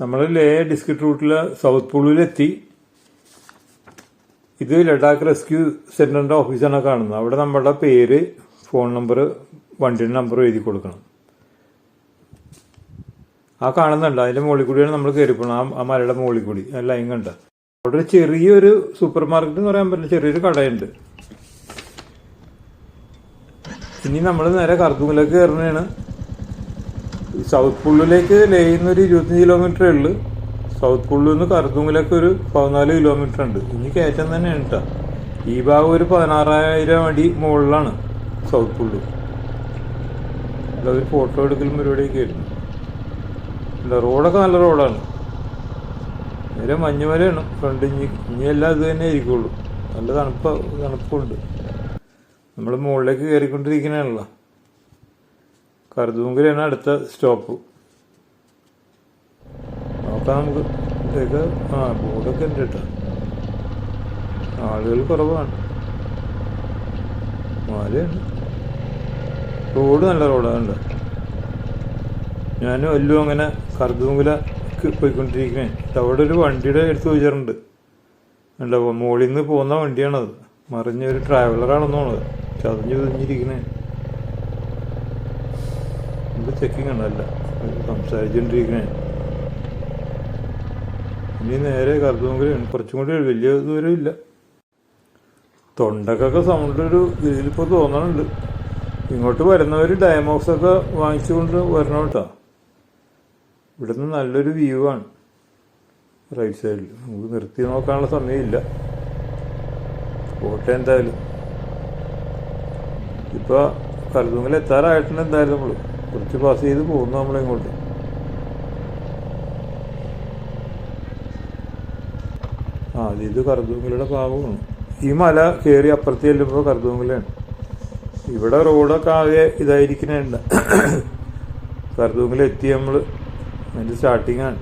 നമ്മൾ ലേ ഡിസ്ക്രിറ്റ് റൂട്ടിൽ സൗത്ത് പൂളിലെത്തി. ഇത് ലഡാക്ക് റെസ്ക്യൂ സെന്ററിന്റെ ഓഫീസാണ് കാണുന്നത്. അവിടെ നമ്മുടെ പേര് ഫോൺ നമ്പർ വണ്ടിയുടെ നമ്പർ എഴുതി കൊടുക്കണം. ആ കാണുന്നുണ്ട്. അതിന്റെ മുകളിൽ കൂടിയാണ് നമ്മൾ കയറിപ്പോണം ആ മലയുടെ മുകളിൽ കൂടി. ആ ലൈൻ കണ്ട. അവിടെ ഒരു ചെറിയൊരു സൂപ്പർ മാർക്കറ്റ് എന്ന് പറയാൻ പറ്റില്ല. ചെറിയൊരു കടയുണ്ട്. ഇനി നമ്മൾ നേരെ കർദൂങ്ങിലേക്ക് കയറുന്നതാണ്. സൗത്ത് പുള്ളിലേക്ക് ലൈനൊരു ഒരു ഇരുപത്തഞ്ച് കിലോമീറ്റർ ഉള്ളൂ. സൗത്ത് പുള്ളിൽ നിന്ന് കറുത്തുങ്കിലേക്ക് ഒരു പതിനാല് കിലോമീറ്റർ ഉണ്ട്. ഇനി കയറ്റം തന്നെയാണ് കേട്ടോ ഈ ഭാഗം ഒരു പതിനാറായിരം അടി മുകളിലാണ് സൗത്ത് പുള്ളി. ഒരു ഫോട്ടോ എടുക്കലും പരിപാടിയൊക്കെ ആയിരുന്നു. അല്ല റോഡൊക്കെ നല്ല റോഡാണ്. നേരെ മഞ്ഞുമലയാണ് ഫ്രണ്ട് ഇനി ഇനി എല്ലാം ഇത് തന്നെ ആയിരിക്കുള്ളൂ. നല്ല തണുപ്പ് തണുപ്പുണ്ട്. നമ്മൾ മുകളിലേക്ക് കയറിക്കൊണ്ടിരിക്കണല്ലോ കറുതൂങ്കിലാണ് അടുത്ത സ്റ്റോപ്പ്. നോക്കാം നമുക്ക് ഇതൊക്കെ ആ ബോർഡൊക്കെ ഉണ്ട് കേട്ടോ. ആളുകൾ കുറവാണ്. മലയാണ് റോഡ് നല്ല റോഡാണ് ഞാനും എല്ലാം അങ്ങനെ കറുതൂങ്കില പോയിക്കൊണ്ടിരിക്കണേ. അവിടെ ഒരു വണ്ടിയുടെ എടുത്ത് വെച്ചിട്ടുണ്ട് ഉണ്ടാവും മുകളിൽ നിന്ന് പോകുന്ന വണ്ടിയാണത്. മറിഞ്ഞ ഒരു ട്രാവലറാണെന്ന് തോന്നുന്നത് ചതഞ്ഞു തിരിഞ്ഞിരിക്കണേ. ഇത് ചെക്കിങ് ആണല്ല സംസാരിച്ചുകൊണ്ടിരിക്കണേ ഇനി നേരെ കറുതൂങ്കിലാണ് കുറച്ചും കൂടി വലിയ ദൂരം ഇല്ല. തൊണ്ടക്കൊക്കെ സൗണ്ട് ഒരു ഇതിലിപ്പോൾ തോന്നണുണ്ട്. ഇങ്ങോട്ട് വരുന്നവർ ഡയമോക്സ് ഒക്കെ വാങ്ങിച്ചുകൊണ്ട് വരണം കേട്ടോ. ഇവിടുന്ന് നല്ലൊരു വ്യൂ ആണ്. റൈറ്റ് സൈഡിൽ നമുക്ക് നിർത്തി നോക്കാനുള്ള സമയമില്ല. പോട്ടെ എന്തായാലും. ഇപ്പൊ കരുതുങ്ങൽ എത്താറായിട്ടുണ്ട് എന്തായാലും നമ്മൾ. കുറച്ച് പാസ് ചെയ്ത് പോകുന്നു നമ്മളിങ്ങോട്ട്? ആ ഇത് കറുതൂങ്കിലയുടെ ഭാഗമാണ് ഈ മല കയറി അപ്പുറത്ത് ചെല്ലുമ്പോൾ കറുതൂങ്കിലാണ് ഇവിടെ റോഡൊക്കെ ആകെ ഇതായിരിക്കുന്നുണ്ട് കറുതൂങ്കിലെത്തി നമ്മൾ അതിന്റെ സ്റ്റാർട്ടിങ് ആണ്.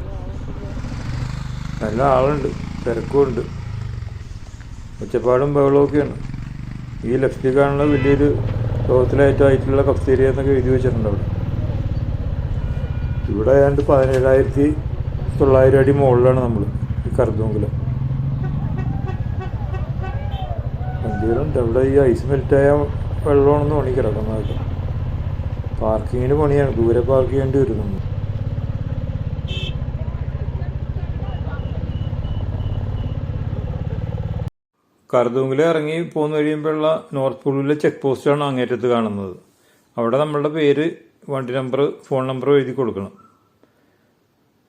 നല്ല ആളുണ്ട് തിരക്കുമുണ്ട്. ഒച്ചപ്പാടും ബഹളമൊക്കെയാണ് ഈ ലെഫ്റ്റിൽ കാണുന്ന വലിയൊരു ലോകത്തിലേറ്റമായിട്ടുള്ള കഫ്തീരിയെന്നൊക്കെ എഴുതി വെച്ചിട്ടുണ്ട് അവിടെ. ഇവിടെ ഏതാണ്ട് പതിനേഴായിരത്തി തൊള്ളായിരം അടി മുകളിലാണ് നമ്മൾ ഈ കറുതൂങ്കിൽ വണ്ടികളുണ്ട് അവിടെ ഈ ഐസ് മെൽറ്റായ വെള്ളമാണെന്ന് പണി കിടക്കുന്നതൊക്കെ പാർക്കിങ്ങിന് പണിയാണ്. ദൂരെ പാർക്ക് ചെയ്യേണ്ടി വരുന്നുണ്ട് നമ്മൾ ഇറങ്ങി പോന്നു കഴിയുമ്പോഴുള്ള നോർത്ത് പൂളിലെ ചെക്ക് പോസ്റ്റാണ് അങ്ങേറ്റത്ത് കാണുന്നത്. അവിടെ നമ്മളുടെ പേര് വണ്ടി നമ്പർ ഫോൺ നമ്പർ എഴുതി കൊടുക്കണം.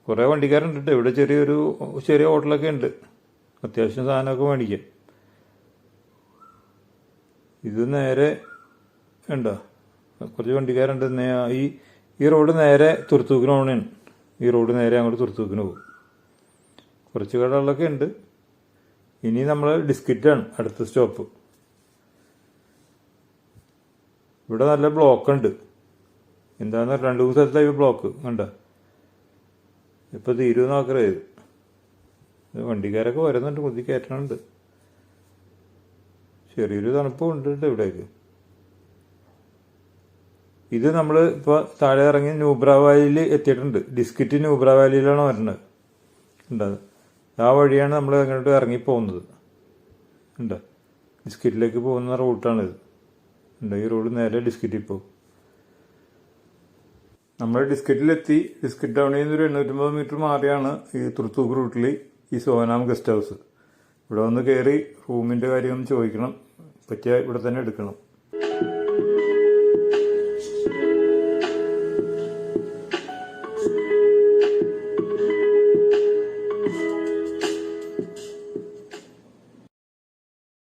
കുറേ വണ്ടിക്കാരുണ്ട് ഇവിടെ ചെറിയൊരു ചെറിയ ഹോട്ടലൊക്കെ ഉണ്ട്. അത്യാവശ്യം സാധനമൊക്കെ മേടിക്കാം. ഇത് നേരെ ഉണ്ടോ? കുറച്ച് വണ്ടിക്കാരുണ്ട്. ഈ ഈ റോഡ് നേരെ തുരുത്തൂക്കിന് പോകണേണ് ഈ റോഡ് നേരെ അങ്ങോട്ട് തുരുത്തൂക്കിന് പോകും. കുറച്ച് കടകളൊക്കെ ഉണ്ട്. ഇനി നമ്മൾ ഡിസ്കിറ്റാണ് അടുത്ത സ്റ്റോപ്പ്. ഇവിടെ നല്ല ബ്ലോക്ക് ഉണ്ട് എന്താന്ന് രണ്ട് മൂന്ന് സ്ഥലത്തായി ബ്ലോക്ക് കണ്ട? ഇപ്പൊ തീരുമെന്ന് ഇത് വണ്ടിക്കാരൊക്കെ വരുന്നുണ്ട് കുതി കയറ്റണുണ്ട്. ചെറിയൊരു തണുപ്പും ഉണ്ട് ഇവിടേക്ക്. ഇത് നമ്മൾ ഇപ്പോൾ താഴെ ഇറങ്ങി ന്യൂബ്ര വാലിയിൽ എത്തിയിട്ടുണ്ട്. ഡിസ്കിറ്റ് ന്യൂബ്ര വാലിയിലാണ് വരുന്നത്. ഉണ്ടത് ആ വഴിയാണ് നമ്മൾ അങ്ങോട്ട് ഇറങ്ങി പോകുന്നത് ഉണ്ട് ഡിസ്കിറ്റിലേക്ക് പോകുന്ന റൂട്ടാണിത് ഉണ്ട് ഈ റോഡ് നേരെ ഡിസ്കിറ്റിൽ പോകും. നമ്മൾ ഡിസ്കറ്റിലെത്തി ഡിസ്കറ്റ് ടൗണിൽ നിന്ന് ഒരു എണ്ണൂറ്റമ്പത് മീറ്റർ മാറിയാണ് ഈ തുർത്തൂക്ക് റൂട്ടിൽ ഈ സോനാം ഗസ്റ്റ് ഹൗസ് ഇവിടെ വന്ന് കയറി റൂമിന്റെ കാര്യം ചോദിക്കണം. പറ്റിയ ഇവിടെ തന്നെ എടുക്കണം.